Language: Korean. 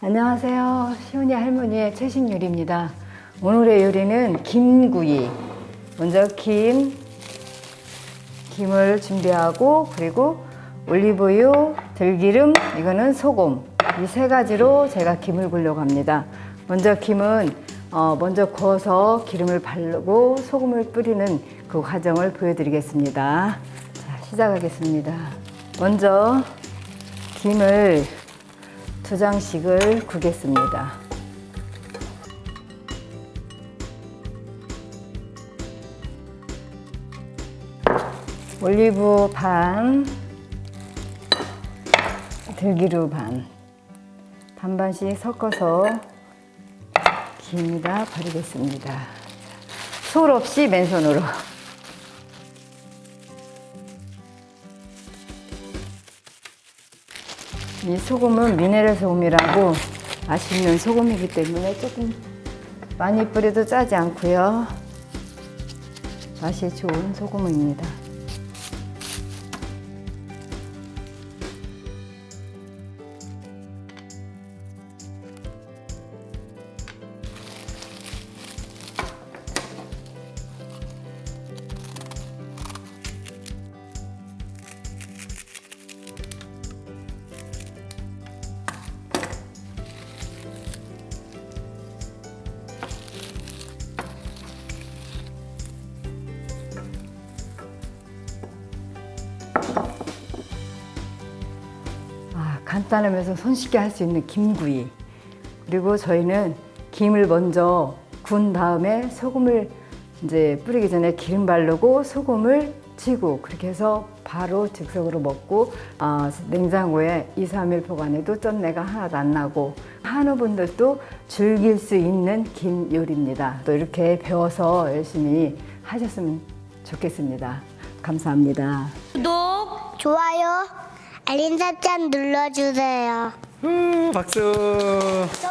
안녕하세요. 시온이 할머니의 최신 요리입니다. 오늘의 요리는 김구이. 먼저 김, 김을 준비하고 그리고 올리브유, 들기름, 이거는 소금. 이 세 가지로 제가 김을 굴려고 합니다. 먼저 김은 어, 먼저 구워서 기름을 바르고 소금을 뿌리는 그 과정을 보여드리겠습니다. 자, 시작하겠습니다. 먼저 김을 두 장씩을 구겠습니다. 올리브 반, 들기름 반, 반반씩 섞어서 김에다 버리겠습니다. 솔 없이 맨손으로. 이 소금은 미네랄 소금이라고 맛있는 소금이기 때문에 조금 많이 뿌려도 짜지 않고요. 맛이 좋은 소금입니다. 아, 간단하면서 손쉽게 할 수 있는 김구이. 그리고 저희는 김을 먼저 군 다음에 소금을 이제 뿌리기 전에 기름 바르고 소금을 치고 그렇게 해서 바로 즉석으로 먹고 아, 냉장고에 2, 3일 보관해도 쩐내가 하나도 안 나고 한우분들도 즐길 수 있는 김 요리입니다. 또 이렇게 배워서 열심히 하셨으면 좋겠습니다. 감사합니다. 구독, 좋아요, 알림 설정 눌러주세요. 후, 박수. 또